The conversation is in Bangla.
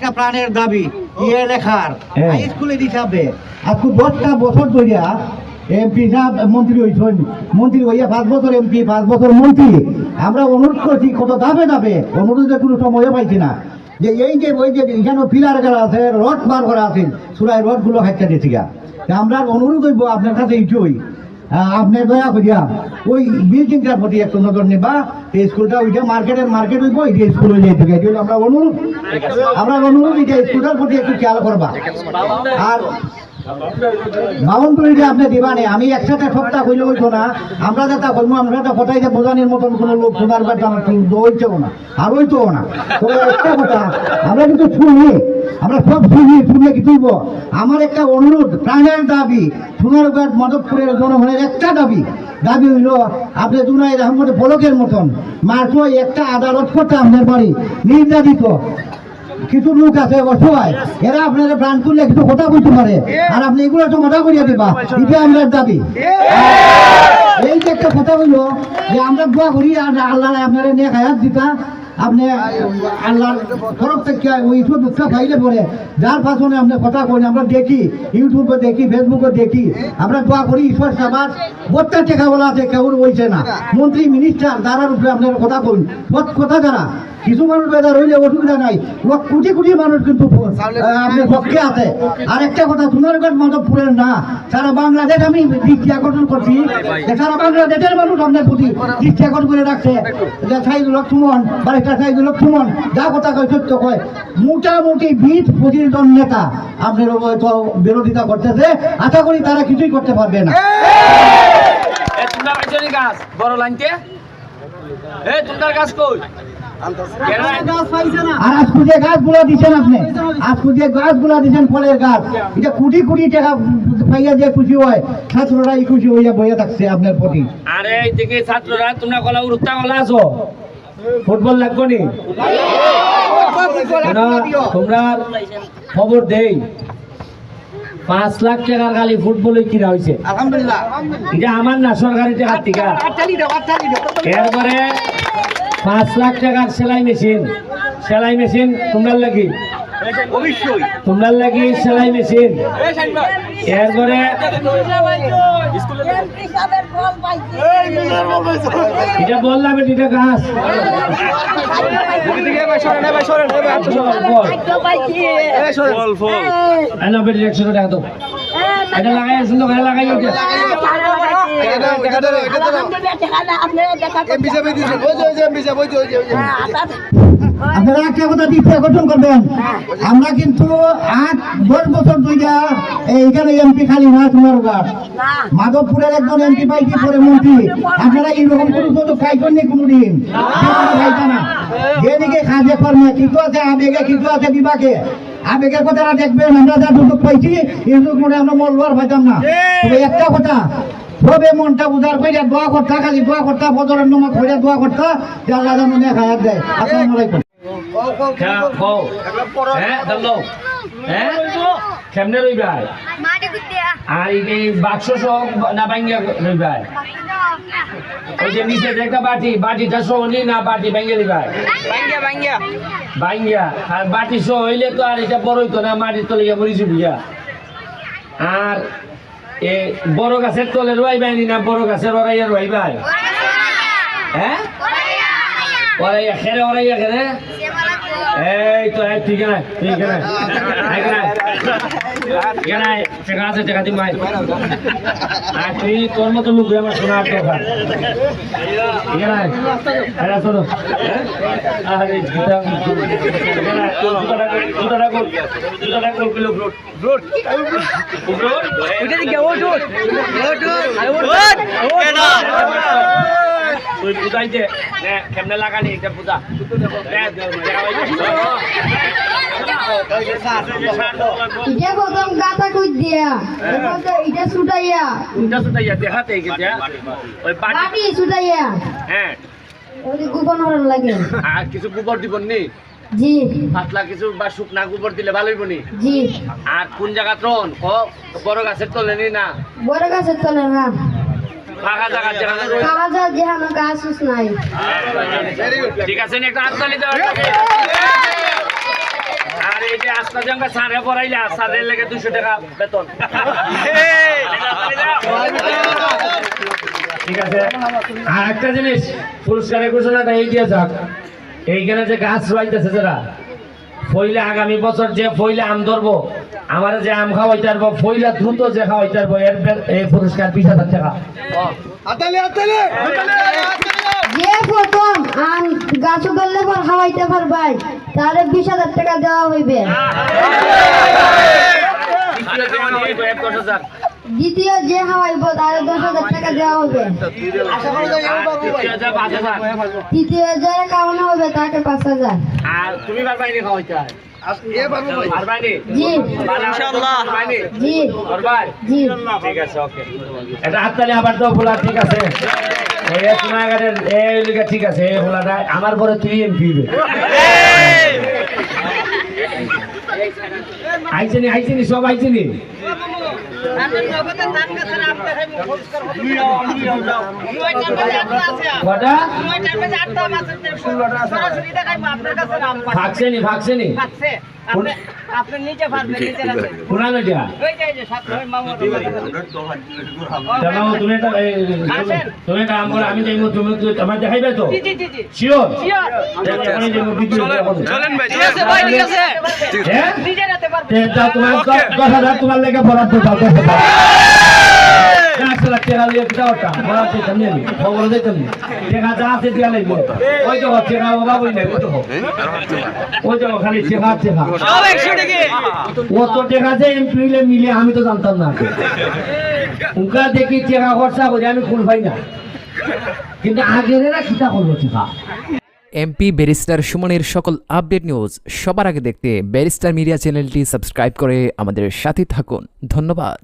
একটা প্রাণের দাবি ইয়ে লেখার। হ্যাঁ। হাই স্কুলের হিসাবে আজকে দশটা বছর ধরিয়া এমপি সাহেব মন্ত্রী হয়েছেন মন্ত্রী হইয়া পাঁচ বছর এমপি পাঁচ বছর মন্ত্রী। আমরা অনুরোধ করছি কত দাবে দাবে অনুরোধে কোনো সময়ও পাইছি না। যে এই যে ওই যে এখানে পিলার করা আছে রড বার করা আছে চূড়ায় রডগুলো হাইটা দিয়েছি আমরা অনুরোধ হইব আপনার কাছে এইটুই আপনি দয়া করিয়া ওই বিল্ডিংটার প্রতি একটু নজর নেবা। এই স্কুলটা ওইটা মার্কেটের মার্কেট হইব এটা স্কুল হয়ে যেতে এটা আমরা অনুরোধ। আমরা অনুরোধ এটা স্কুলটার প্রতি একটু খেয়াল করবা। আর বাউন্ডারিটা আপনি দিবা নেই আমি একসাথে সপ্তাহ কইলে হইতো না। আমরা যেটা কইবো আমরা তো ফটাইতে বোঝানোর মতন কোনো লোক তোমার বাড়ি আমার হইতেও না, আর হইতেও না। একটা কথা, আমরা কিন্তু শুনি, আমরা সব শুনি, শুনে কি তুইব আমার একটা অনুরোধ, প্রাণের দাবি, সোনারঘাট মাধবপুরের জনগণের একটা দাবি। দাবি হইল, আপনি দুনাই আহমদের পলকের মতন মাত্র একটা আদালত করতে আপনার বাড়ি। নির্যাতিত। কিছু লোক আছে অসহায় এরা আপনারা প্রাণ তুললে কিছু কথা বলতে পারে। আর আপনি এগুলো মজা করিয়া দিবা, এটা আমরা দাবি। এই যে একটা কথা হইল যে আমরা দোয়া করি, আর আল্লাহ আপনারা নিয়ে হায়াত দিতা। আপনি আল্লাহর তরফ থেকে ওই ইউটিউব দুঃখ খাইলে পরে, যার পাশনে আপনি কথা করি আমরা দেখি, ইউটিউবে দেখি, ফেসবুকে দেখি। আমরা দোয়া করি, ঈশ্বর সবার বত্তা টেকা বলা আছে, কেউ বলছে না। মন্ত্রী মিনিস্টার তারার উপরে আপনারা কথা বদ কথা যারা কিছু মানুষ বেদার হইলে অসুবিধা নাই কোটি কোটি মানুষ কিন্তু আহ, আপনার পক্ষে আছে আর একটা কথা সোনারগঞ্জ মাধবপুরের না সারা বাংলাদেশ আমি দৃষ্টি আকর্ষণ করছি যে সারা বাংলাদেশের মানুষ আপনার প্রতি দৃষ্টি আকর্ষণ করে রাখছে যে সাইদুল সুমন বারিস্টার সাইদুল হক সুমন যা কথা কয় সত্য কয় মোটামুটি বিশ পঁচিশ জন নেতা আপনার হয়তো বিরোধিতা করতেছে আশা করি তারা কিছুই করতে পারবে না বড় লাইনতে এ তোমরা গাছ কই আর দিচ্ছেন আপনি। গাছগুলো দিচ্ছেন ফলের গাছ। এটা কোটি কোটি টাকা পাইয়া যে খুশি হয় খুশি হইয়া বইয়া থাকছে আপনার প্রতি। আরে এই ছাত্ররা তোমরা কলা উড়তা কলা আছো? ফুটবল লাগবো নি? তোমরা খবর দেই। পাঁচ লাখ টাকার খালি ফুটবলে কিনা হয়েছে আলহামদুলিল্লাহ। এটা আমার না সরকারি টাকার টিকা। এরপরে পাঁচ লাখ টাকার সেলাই মেশিন। সেলাই মেশিন তোমরা লাগি? অবশ্যই। তোমরা লাগি সেলাই মেশিন? এরপরে এটা বললাম এটা গাছ টাকা দাও। এটা লাগাই আছেন তো, লাগাই। আপনারা একটা কথা দৃষ্টি আকর্ষণ করবেন। আমরা কিন্তু আট দশ বছর ধরে এইখানে এমপি খালি না তোমার মাধবপুরের একজন এমপি পাইছি পরে মন্ত্রী। আপনারা এইরকম কোনো সুযোগ খাইছেন নি কোনোদিন? খাইছে না। যেদিকে কাজে কর্মে কিছু আছে আবেগে কিছু আছে বিভাগে আবেগের কথাটা দেখবেন আমরা যা সুযোগ পাইছি এই মনে আমরা মলবার পাইতাম না তবে একটা কথা সবে মনটা উদার করিয়া দোয়া করতা খালি দোয়া করতা বদরের নমাজ করিয়া দোয়া করতা যে আল্লাহ যেন নেক হায়াত দেয় আসসালামু আলাইকুম হ্যাঁ। হ্যাঁ, দাও। হ্যাঁ? কেমনে রইবাই? আর? এই বাক্স সহ না ভাঙ্গিয়া রইবাই? ওই যে নিচে একটা বাটি বাটিটা সহ নি না বাটি ভেঙে দিবাই ভাঙ্গিয়া আর বাটি সহ হইলে তো আর এটা বড় হইতো না মাটির তলে গিয়ে মরি চুপিয়া আর এ বড় গাছের তলে রোয়াইবাই নি না বড় গাছের ওরাইয়া রোয়াইবাই? হ্যাঁ? ওরাইয়া খেরে ওরাইয়া খেরে? এই তো এই ঠিক আছে ঠিক আছে। এখানে টাকা আছে। টাকা দিন ভাই আর তুই তোর মতো লোক আমার শোনার কথা এখানে এরা শোনো। আরে গীতা জুতাটা কর জুতাটা কর কিলো ব্রোড ব্রোড ব্রোড ওইটা দিকে ও ডোট ও ডোট তুই বুঝাই দে কেমনে লাগানি এটা বুঝা ইটা প্রথম গাতা কই দিয়া। এরপর ছুটাইয়া। এটা সুতাইয়া দেখাতে গেছে ওই বাটি বাটি ছুটাইয়া। হ্যাঁ। ওই লাগে। আর কিছু গোবর দিব নি? জি। পাতলা কিছু বা শুকনা গোবর দিলে ভালো হইব নি? জি। আর কোন জায়গা ত্রন ক বড় গাছের তলে নি না? বড় গাছের তলে না। ফাঁকা জায়গা যেখানে রই- খাওয়া যা গাছ নাই। ঠিক আছে নি একটা হাততালি দাও আর এই আস্তা জঙ্গা সারে পড়াইলে সারের লেগে দুশো টাকা বেতন। ঠিক আছে আর একটা জিনিস পুরস্কারের ঘোষণাটা এই দিয়ে যাক। এইখানে যে গাছ রয়েছে যারা ফইলে আগামী বছর যে ফইলে আম ধরবো আমার যে আম খাওয়াইতে পারব ফইলা দ্রুত যে খাওয়াইতে পারব এর বে- এই পুরস্কার বিশ হাজার টাকা যে প্রথম আম গাছ পর খাওয়াইতে পারবাই তারে বিশ হাজার টাকা দেওয়া হইবে দ্বিতীয় যে মানে তারে দশ হাজার টাকা দেওয়া হবে তৃতীয় যে হবে তাকে পাঁচ হাজার আর তুমি পারবাইনি খাওয়াইতে? পারবাইনি? জি। পারবাইনি? জি। পারবাই? জি। ঠিক আছে ওকে। এটা হাততালি আবার ঠিক আছে। এই এক নাগারের এই লিগা ঠিক আছে আমার পরে তুই এমপি আইসিনি আইসিনি সব আইছিনি কটা ভাগছেনি ভাগছেনি আপনি নিচে পারবেন নিচে রাখবেন কোনা নদিয়া ওই যে এই যে সাত রকম মামু জামাও তুমি এটা এই, তুমি- তুমি এটা আমগুলো আমি যাইবো তুমি তুমি আমার দেখাইবে তো? জি জি জি জি। Sure Sure. যাইবো ভিডিও চলেন ভাই ঠিক আছে ভাই ঠিক আছে। হ্যাঁ? নিজে রাতে পারবেন। তে তোমার দ- তোমার লেগে বরাদ্দ দাও দশ হাজার। পাঁচ লাখ টাকা লিয়ে কিটা ওটা বরাদ্দ দিতাম নি আমি খবর দিতাম নি টাকা যা আছে দিয়া লাগবে ওই নেই ওই তো খালি টাকা যে এমপি মিলে আমি তো জানতাম না। উনকা দেখি টাকা খরচা করে আমি কোন পাই না। কিন্তু আগের না কিতা করব টাকা? এমপি ব্যারিস্টার সুমনের সকল আপডেট নিউজ সবার আগে দেখতে ব্যারিস্টার মিডিয়া চ্যানেলটি সাবস্ক্রাইব করে আমাদের সাথে থাকুন। ধন্যবাদ।